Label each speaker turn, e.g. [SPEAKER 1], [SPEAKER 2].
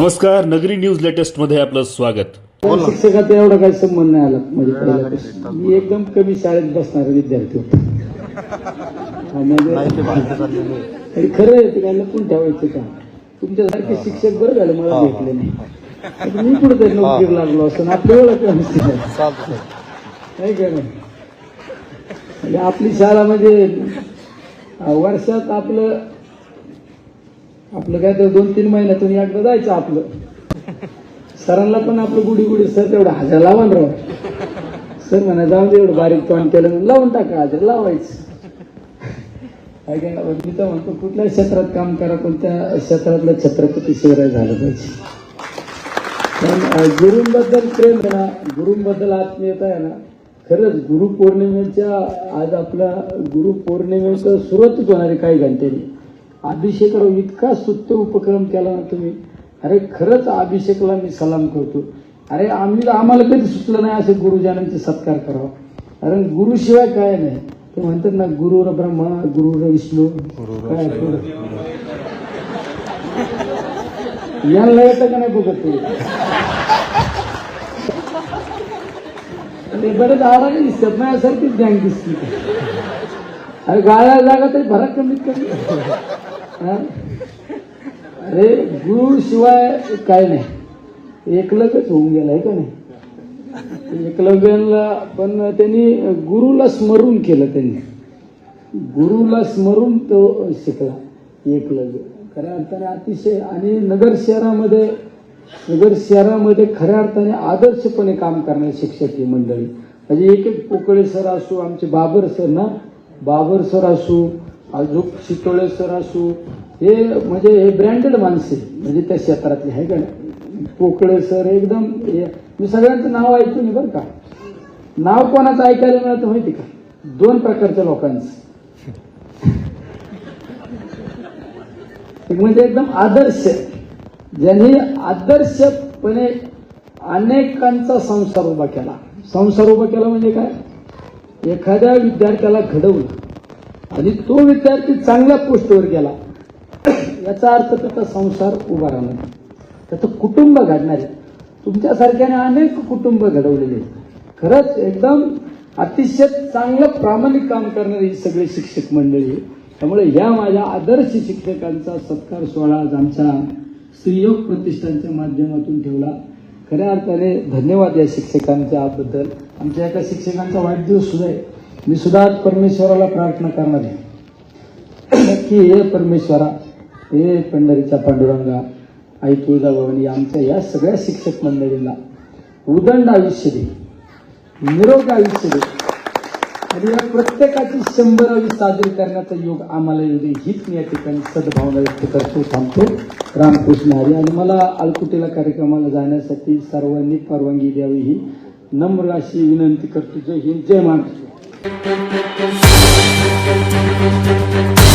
[SPEAKER 1] नमस्कार नगरी न्यूज लेटेस्टमध्ये आपलं स्वागत.
[SPEAKER 2] शिक्षकाचा एवढा काही संबंध नाही आला म्हणजे पहिल्यापासून मी एकदम कमी शाळेत बसणारा विद्यार्थी होतो. हा, म्हणजे तरी खरं आहे ते काय लपून ठेवायचं का? तुमच्यासारखे शिक्षक बरं झालं मला भेटले नाही. मी कुठेतरी नोकरी लागलो असं आपली ओळख नसते. नाही का नाही? म्हणजे आपली शाळा म्हणजे वर्षात आपलं आपलं काय तर दोन तीन महिन्यातून एकदा जायचं आपलं. सरांना पण आपलं गुढी गुढी सर तेवढं हजार लावा राव. सर म्हणा जाऊन दे एवढं बारीक तोंड केलं लावून टाका हजार लावायचं. काय ना, मी तर म्हणतो कुठल्या क्षेत्रात काम करा पण त्या क्षेत्रातलं छत्रपती शिवराय झालं पाहिजे. पण अं, गुरूंबद्दल प्रेम आहे ना गुरूंबद्दल आत्मीयता आहे ना खरंच गुरुपौर्णिमेच्या आज आपल्या गुरुपौर्णिमेचं सुरुवातच होणारे काही घंटेनी अभिषेकावर इतका स्तुत्य उपक्रम केला ना तुम्ही. अरे खरंच अभिषेकला मी सलाम करतो. अरे आम्ही आम्हाला कधी सुचलं नाही असे गुरुजनांचे सत्कार करावा. कारण गुरुशिवाय काय नाही. ते म्हणतात ना गुरुर ब्रह्मा गुरुर विष्णू. काय? यांना येतं का नाही बघत ते बरेच आडाने दिसतात. माझ्यासारखीच बँक दिसते. अरे गाळ्या जागा तरी भरा कमीत कमी? अरे गुरु शिवाय काय नाही. एकलगच होऊन गेलाय का नाही? एकलव्याला पण त्यांनी गुरुला स्मरून केलं त्यांनी. गुरुला स्मरून तो शिकला एकलव्य. खऱ्या अर्थाने अतिशय आणि नगर शहरामध्ये नगर शहरामध्ये खऱ्या अर्थाने आदर्शपणे काम करणारे शिक्षक ही मंडळी. म्हणजे एक एक पोकळे सर असो आमचे बाबर सर ना? बाबर सर असो अजून शितोळे सर असू हे म्हणजे हे ब्रँडेड माणसे म्हणजे त्या क्षेत्रातले आहे का पोकळे सर एकदम मी सगळ्यांचं नाव ऐकून बरं का. नाव कोणाचं ऐकायला मिळतं माहिती का? दोन प्रकारच्या लोकांचं. एक म्हणजे एकदम आदर्श ज्यांनी आदर्शपणे अनेकांचा संसार उभा केला. संसार उभा केला म्हणजे काय? एखाद्या विद्यार्थ्याला घडवलं. आणि तो विद्यार्थी चांगल्या पोस्टवर गेला. याचा अर्थ त्याचा संसार उभा राहणार. त्याचं कुटुंब घडणार आहे. तुमच्यासारख्याने अनेक कुटुंब घडवलेले आहेत. खरंच एकदम अतिशय चांगलं प्रामाणिक काम करणारी ही सगळी शिक्षक मंडळी आहे. त्यामुळे या माझ्या आदर्श शिक्षकांचा सत्कार सोहळा आज आमच्या स्त्रीयोग प्रतिष्ठानच्या माध्यमातून ठेवला. खऱ्या अर्थाने धन्यवाद या शिक्षकांच्या बद्दल. आमच्या एका शिक्षकांचा वाढदिवस सुद्धा आहे. मी सुद्धा आज परमेश्वराला प्रार्थना करणार आहे. की हे परमेश्वरा हे पंढरीचा पांडुरंगा आई तुळजाभवानी आमच्या या सगळ्या शिक्षक मंडळींना उदंड आयुष्य दे निरोग आयुष्य दे. आणि या प्रत्येकाची शंभरावी साजरी करण्याचा योग आम्हाला येऊ दे. हीच मी या ठिकाणी सद्भावना व्यक्त करतो थांबतो. रामकृष्ण हरी. आणि मला अलकुटीला कार्यक्रमाला जाण्यासाठी सर्वांनी परवानगी द्यावी ही नम्र अशी विनंती करतो. जय हिंद जय महाराष्ट्र. Thank you.